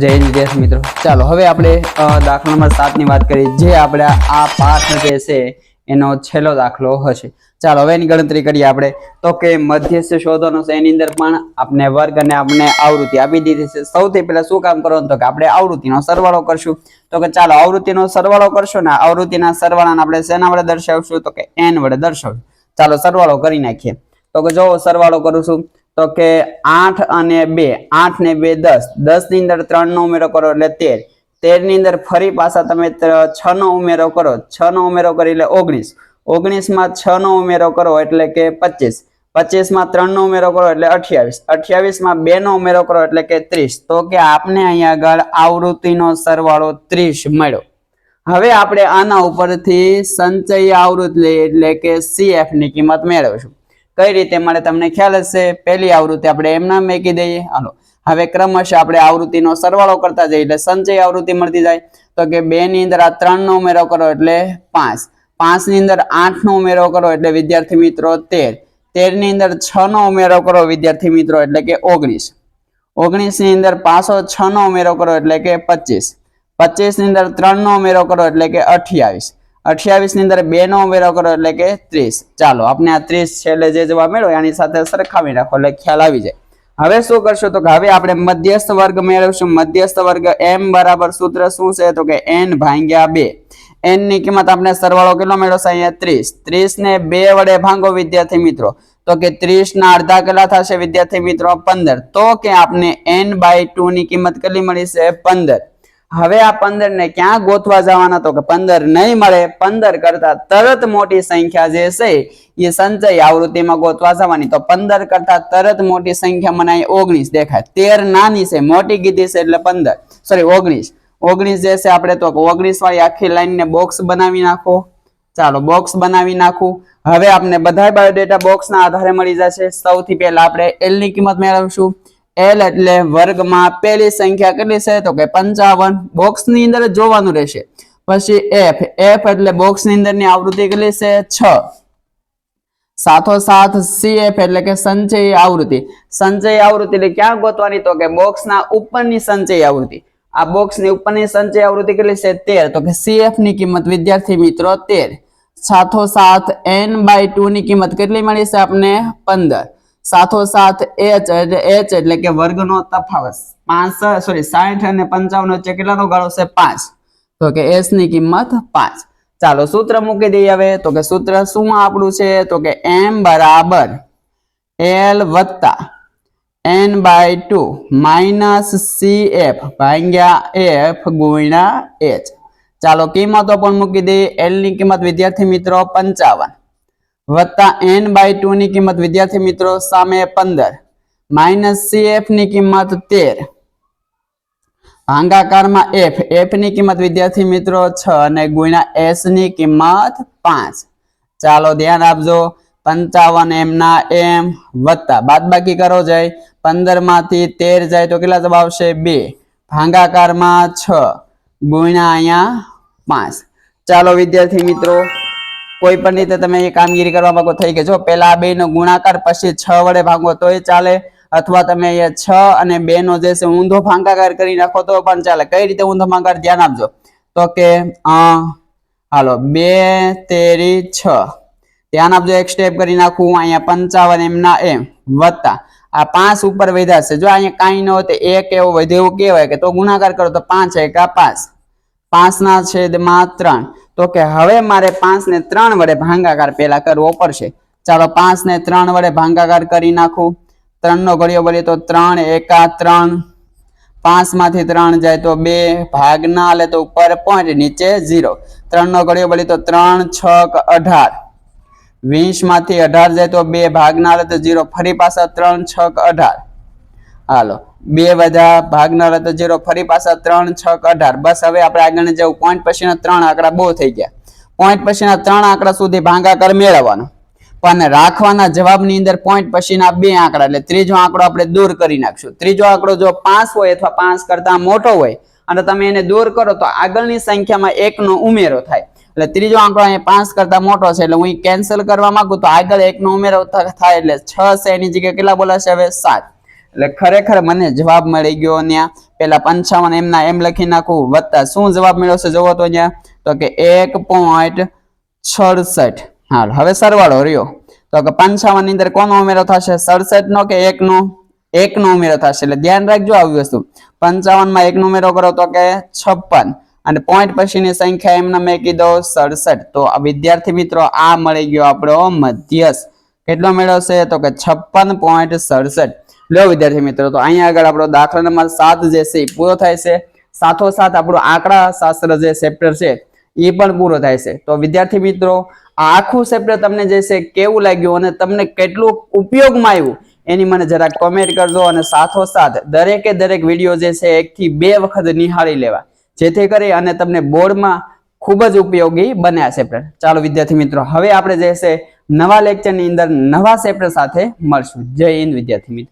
જય વિદ્યાર્થી મિત્રો. ચાલો, હવે આપણે દાખલા નંબર સાતની વાત કરીએ. જે આપણે આ પાઠ જે છે, એનો છેલ્લો દાખલો હશે. ચાલો, હવે એની ગણતરી કરીએ આપણે. તો કે મધ્યસ્થ શોધવાનો છે, એની અંદર પણ આપણે વર્ગ અને આપણે આવૃત્તિ આપી દીધી છે. સૌથી પહેલા શું કામ કરવાનું? તો કે આપણે આવૃત્તિનો સરવાળો કરશું. તો કે ચાલો, આવૃત્તિનો સરવાળો કરશો ને આવૃત્તિના સરવાળાને આપણે શેના વડે દર્શાવશું? તો કે એન વડે દર્શાવશું. ચાલો, સરવાળો કરી નાખીએ. તો કે જો સરવાળો કરું છું તો કે આઠ અને બે, આઠ ને બે દસ. દસની અંદર ત્રણ નો ઉમેરો કરો એટલે તેર. તેરની અંદર ફરી પાછા તમે છ નો ઉમેરો કરો. છ નો ઉમેરો કરી એટલે ઓગણીસ. ઓગણીસમાં છ નો ઉમેરો કરો એટલે કે પચીસ. પચીસમાં ત્રણ નો ઉમેરો કરો એટલે અઠ્યાવીસ. અઠ્યાવીસમાં બે નો ઉમેરો કરો એટલે કે ત્રીસ. તો કે આપને અહીંયા આગળ આવૃત્તિનો સરવાળો ત્રીસ મળ્યો. હવે આપણે આના ઉપરથી સંચય આવૃત્તિ એટલે કે સીએફની કિંમત મેળવશું. કઈ રીતે મળે તમને ખ્યાલ હશે? પહેલી આવૃત્તિ આપણે એમના મેકી દઈએ. હાલો. હવે ક્રમશ આપણે આવૃત્તિનો સરવાળો કરતા જઈએ એટલે સંચય આવૃત્તિ મળતી જાય. તો કે બે ની અંદર આ ત્રણ નો ઉમેરો કરો એટલે પાંચ. પાંચની અંદર આઠ નો ઉમેરો કરો એટલે વિદ્યાર્થી મિત્રો તેર. તેરની અંદર છ નો ઉમેરો કરો વિદ્યાર્થી મિત્રો એટલે કે ઓગણીસ. ઓગણીસની અંદર પાછો છ નો ઉમેરો કરો એટલે કે પચીસ. પચીસની અંદર ત્રણ નો ઉમેરો કરો એટલે કે અઠ્યાવીસ. અઠ્યાવીસની અંદર બે નો ઉમેરો કરો એટલે કે ત્રીસ. ચાલો આપણે આ ત્રીસ છેલ્લે જે જવાબ મેળવ્યો એની સાથે સરખાવી રાખો એટલે ખ્યાલ આવી જાય. હવે શું કરશો તો હવે આપણે મધ્યસ્થ વર્ગ મેળવશું. મધ્યસ્થ વર્ગ એમ બરાબર સૂત્ર શું છે? તો કે એન ભાંગ્યા બે. એનની કિંમત આપણે સરવાળો કેટલો મેળવશે અહીંયા ત્રીસ. ત્રીસ ને બે વડે ભાંગો વિદ્યાર્થી મિત્રો. તો કે ત્રીસ ના અડધા કેટલા થશે વિદ્યાર્થી મિત્રો? પંદર. તો કે આપણે એન બાય ટુ ની કિંમત કેટલી મળી છે? પંદર. હવે આ પંદર ને ક્યાં ગોતવા જવાના? તો કે પંદર નહીં મળે. પંદર કરતા તરત મોટી સંખ્યા જે છે, એ સંચય આવૃત્તિમાં ગોતવા જવાની. તો પંદર કરતા તરત મોટી સંખ્યા મને ઓગણીસ દેખાય. તેર નાની છે, મોટી કીધી છે એટલે પંદર. સોરી ઓગણીસ. ઓગણીસ જે છે આપણે તો ઓગણીસ વાળી આખી લાઈન ને બોક્સ બનાવી નાખો. ચાલો બોક્સ બનાવી નાખું. હવે આપણે બધા બાયોડેટા બોક્સ ના આધારે મળી જશે. સૌથી પહેલા આપણે એલની કિંમત મેળવશું. એલ એટલે વર્ગમાં પહેલી સંખ્યા કેટલી છે? તો કે પંચાવન. બોક્સની અંદર જોવાનું રહેશે. પછી એફ એફ એટલે બોક્સની અંદર આવૃત્તિ કેટલી છે? છ. સાથો સાથ સીએફ એટલે કે સંચય આવૃત્તિ. સંચય આવૃત્તિ એટલે ક્યાં ગોતવાની? તો કે બોક્સ ના ઉપરની સંચય આવૃત્તિ. આ બોક્સની ઉપરની સંચય આવૃત્તિ કેટલી છે? તેર. તો કે સીએફની કિંમત વિદ્યાર્થી મિત્રો તેર. સાથો સાથ એન બાય ટુ ની કિંમત કેટલી મળી છે આપને? પંદર. સાથોસાથ એચ એચ એટલે કે વર્ગનો તફાવત. પાંચ સોરી સાઠ અને પંચાવન વચ્ચે કેટલાનો ગાળો છે? પાંચ. તો કે એસની કિંમત પાંચ. ચાલો સૂત્ર મૂકી દઈએ હવે. તો કે સૂત્ર શું આપણું છે? તો કે એમ બરાબર એલ વત્તા N by two minus C F ભાંગ્યા એફ ગુણ્યા એચ. ચાલો કિંમતો પણ મૂકી દઈએ. એલની કિંમત વિદ્યાર્થી મિત્રો પંચાવન. વત્તા એન બાય ટુ ની કિંમત વિદ્યાર્થી મિત્રો સામે પંદર. માઇનસ સી ની કિંમત તેર. ભાંગાકારમાં એફ એફની કિંમત વિદ્યાર્થી મિત્રો છ અને ગુણ્યા એસની કિંમત પાંચ. ચાલો ધ્યાન આપજો. પંચાવન એમ ના એમ વત્તા. બાદબાકી કરો જાય. પંદરમાંથી તેર જાય તો કેટલા જવાબ આવશે? બે. ભાંગાકારમાં છ. ગુણ્યા અહીંયા પાંચ. ચાલો વિદ્યાર્થી મિત્રો કોઈ પણ રીતે તમે એ કામગીરી કરવા માંગો થઈ કે જો પેલા આ બે નો ગુણાકાર, પછી છ વડે ભાગો તોય ચાલે. અથવા તમે અહીંયા છ અને બે નો જે છે ઊંધો ભાંગાકાર કરી નાખો તો પણ ચાલે. કઈ રીતે ઊંધો ભાગાકાર ધ્યાન આપજો? તો કે હાલો, બે, તેરી, છ. ધ્યાન આપજો, એક સ્ટેપ કરી નાખું. અહીંયા પંચાવન એમના એમ વત્તા. આ પાંચ ઉપર વધ્યા છે. જો અહીંયા કાંઈ ન હોય તો એક એવો વધ્યો એવું કહેવાય કે તો ગુણાકાર કરો તો પાંચ એકા પાંચ. પાંચ ના છેદમાં ત્રણ. તો કે હવે મારે પાંચ ને ત્રણ વડે ભાંગાકાર પેલા કરવો પડશે. ચાલો પાંચ ને ત્રણ વડે ભાંગાકાર કરી નાખું. ત્રણ નો ઘડિયો બોલીએ તો ત્રણ, એકા ત્રણ. પાંચમાંથી ત્રણ જાય તો બે, ભાગ ના લે તો ઉપર પોઈન્ટ, નીચે ઝીરો ત્રણ નો ઘડિયો બોલીએ તો ત્રણ છક અઢાર. વીસમાંથી અઢાર જાય તો બે, ભાગ ના લે તો ઝીરો ફરી પાછા ત્રણ છક અઢાર. હાલો. બે બધા ભાગના તો zero ફરી પાછા ત્રણ, છ, અઢાર. બસ હવે આપણે આગળ જવું. પોઈન્ટ પછીના ત્રણ આંકડા બહુ થઈ ગયા. પોઈન્ટ પછીના ત્રણ આંકડા સુધી ભાગાકાર મેળવવાનો. પણ રાખવાના જવાબની અંદર પોઈન્ટ પછીના બે આંકડા. એટલે ત્રીજો આંકડો આપણે દૂર કરી નાખશું. ત્રીજો આંકડો જો પાંચ હોય અથવા પાંચ કરતા મોટો હોય, અને તમે એને દૂર કરો, તો આગળની સંખ્યામાં એકનો ઉમેરો થાય. એટલે ત્રીજો આંકડો અહીંયા પાંચ કરતા મોટો છે, એટલે હું કેન્સલ કરવા માંગુ તો આગળ એકનો ઉમેરો થાય. એટલે છ છે, એની જગ્યાએ કેટલા બોલાશે? હવે સાત. એટલે ખરેખર મને જવાબ મળી ગયો ત્યાં પેલા પંચાવન, એમના એમ લખી નાખું, વત્તા શું જવાબ મળ્યો છે જોવો તો અહીંયા તો કે એક પોઈન્ટ છડસઠ. હાલ, હવે સરવાળો રહ્યો. તો કે પંચાવનની અંદર કોનો ઉમેરો થશે? સડસઠ નો કે એક નો? એક નો ઉમેરો થશે. એટલે ધ્યાન રાખજો આવી વસ્તુ. પંચાવનમાં એક નો ઉમેરો કરો તો કે છપ્પન. અને પોઈન્ટ પછીની સંખ્યા એમને મેં કીધો સડસઠ. તો વિદ્યાર્થી મિત્રો, આ મળી ગયો આપણો મધ્યસ કેટલો મેળવશે તો કે છપ્પન પોઈન્ટ સડસઠ. લો વિદ્યાર્થી મિત્રો, તો અહીંયા આગળ આપણો દાખલા નંબર સાત જે છે પૂરો થાય છે. સાથોસાથ આપણું આંકડા શાસ્ત્ર જે ચેપ્ટર છે એ પણ પૂરો થાય છે. તો વિદ્યાર્થી મિત્રો, આ આખું ચેપ્ટર તમને જે છે કેવું લાગ્યું અને તમને કેટલું ઉપયોગમાં આવ્યું, એની મને જરાક કોમેન્ટ કરજો અને સાથોસાથ દરેકે દરેક વીડિયો જે છે એકથી બે વખત નિહાળી લેવા. જેથી કરી અને તમને બોર્ડમાં ખૂબ જ ઉપયોગી બન્યા ચેપ્ટર ચાલો વિદ્યાર્થી મિત્રો, હવે આપણે જે છે નવા લેક્ચરની અંદર નવા ચેપ્ટર સાથે મળશું. જય હિન્દ વિદ્યાર્થી મિત્રો.